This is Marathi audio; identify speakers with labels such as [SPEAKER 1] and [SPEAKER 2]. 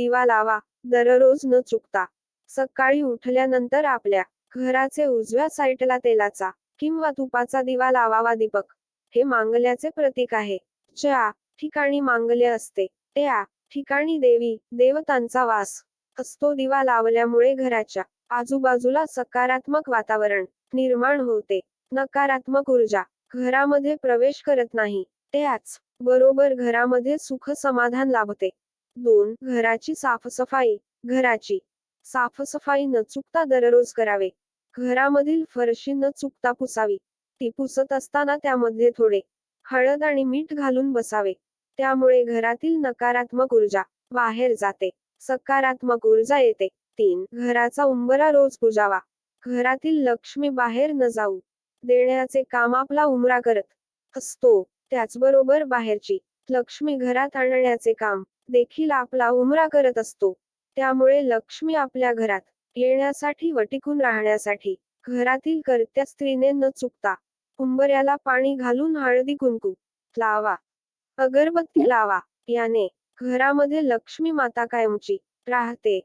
[SPEAKER 1] दिवा लावा दररोज न चुकता. सकाळी उठल्यानंतर आपल्या घराचे उजव्या साईटला तेलाचा किंवा तुपाचा दिवा लावावा दीपक. हे मांगल्याचे प्रतीक आहे. ज्या ठिकाणी मांगल्य असते. त्या ठिकाणी देवी देवतांचा वास असतो. दिवा लावल्यामुळे घराच्या आजूबाजूला सकारात्मक वातावरण निर्माण होते. नकारात्मक ऊर्जा घरामध्ये प्रवेश करत नाही. त्याच बरोबर घरामध्ये सुख समाधान लाभते. दोन घराची साफसफाई. घराची साफसफाई न चुकता दररोज करावे. घरामधील फरशी न चुकता पुसावी. ती पुसत असताना त्यामध्ये थोडे हळद आणि मीठ घालून बसावे. त्यामुळे घरातील नकारात्मक ऊर्जा बाहेर जाते. सकारात्मक ऊर्जा येते. तीन घराचा उंबरा रोज पुजावा. घरातील लक्ष्मी बाहेर न जाऊ. देण्याचे काम आपला उमरा करत असतो. त्याचबरोबर बाहेरची लक्ष्मी घरात आणण्याचे काम देखील आपला उमरा करत असतो. त्यामुळे लक्ष्मी आपल्या घरात येण्यासाठी व टिकून राहण्यासाठी घरातील करत्या स्त्रीने न चुकता उंबऱ्याला पाणी घालून हळदी कुंकू लावा. अगरबत्ती लावा. याने घरामध्ये लक्ष्मी माता कायमची राहते.